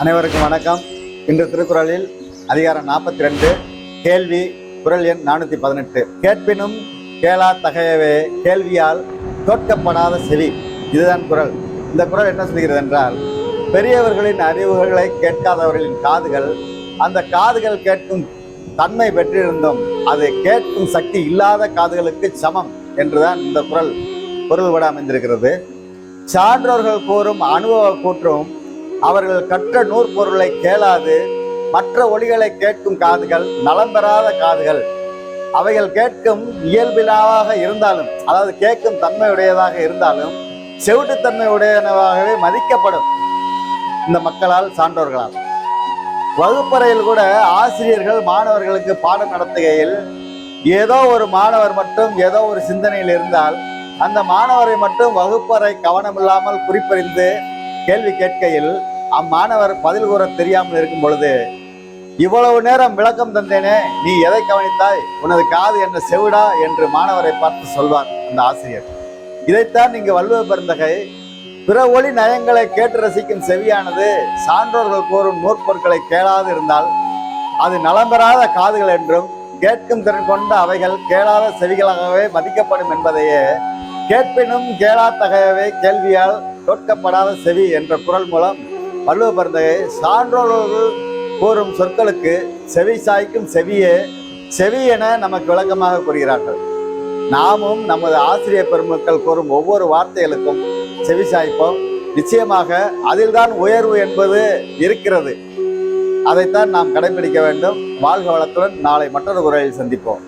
அனைவருக்கும் வணக்கம். இன்று திருக்குறளில் அதிகாரம் நாற்பத்தி ரெண்டு கேள்வி குரல் எண் நானூற்றி பதினெட்டு. கேட்பினும் கேளா தகையவே கேள்வியால் தோற்கப்படாத செவி. இதுதான் குரல். இந்த குறள் என்ன சொல்கிறது என்றால் பெரியவர்களின் அறிவுகளை கேட்காதவர்களின் காதுகள் அந்த காதுகள் கேட்கும் தன்மை பெற்றிருந்தும் அது கேட்கும் சக்தி இல்லாத காதுகளுக்கு சமம் என்றுதான் இந்த குரல் பொருள்பட அமைந்திருக்கிறது. சான்றோர்கள் கூறும் அனுபவ கூற்றும் அவர்கள் கற்ற நூற்பொருளை கேளாது மற்ற ஒளிகளை கேட்கும் காதுகள் நலம் பெறாத காதுகள். அவைகள் கேட்கும் இயல்பிலாவாக இருந்தாலும் அதாவது கேட்கும் தன்மையுடையதாக இருந்தாலும் செவிட்டுத்தன்மை உடையனவாகவே மதிக்கப்படும் இந்த மக்களால் சான்றோர்களால். வகுப்பறையில் கூட ஆசிரியர்கள் மாணவர்களுக்கு பாடம் நடத்துகையில் ஏதோ ஒரு மாணவர் மட்டும் ஏதோ ஒரு சிந்தனையில் இருந்தால் அந்த மாணவரை மட்டும் வகுப்பறை கவனமில்லாமல் குறிப்பறிந்து கேள்வி கேட்கையில் அம்மாணவர் பதில் கூற தெரியாமல் இருக்கும் பொழுது இவ்வளவு நேரம் விளக்கம் தந்தேனே நீ எதை கவனித்தாய்? உனது காது என்ன செவிடா? என்று மாணவரை பார்த்து சொல்வார் அந்த ஆசிரியர். இதைத்தான் இங்கு வள்ளுவ பெருந்தகை பிற ஒளி நயங்களை கேட்டு ரசிக்கும் செவியானது சான்றோர்கள் கூறும் நூற்பொருட்களை கேளாது இருந்தால் அது நலம் பெறாத காதுகள் என்றும் கேட்கும் திறன் கொண்ட அவைகள் கேளாத செவிகளாகவே மதிக்கப்படும் என்பதையே கேட்பினும் கேளாத்தகையவே கேள்வியால் தோற்கப்படாத செவி என்ற குரல் மூலம் வள்ளுவ பெருந்தகை சான்றோர்கள் கூறும் சொற்களுக்கு செவி சாய்க்கும் செவியே செவி என நமக்கு விளக்கமாக கூறுகிறார்கள். நாமும் நமது ஆசிரியர் பெருமக்கள் கூறும் ஒவ்வொரு வார்த்தைகளுக்கும் செவி சாய்ப்போம். நிச்சயமாக அதில்தான் உயர்வு என்பது இருக்கிறது. அதைத்தான் நாம் கடைபிடிக்க வேண்டும். வாழ்க வளத்துடன் நாளை மற்றொரு குரலில் சந்திப்போம்.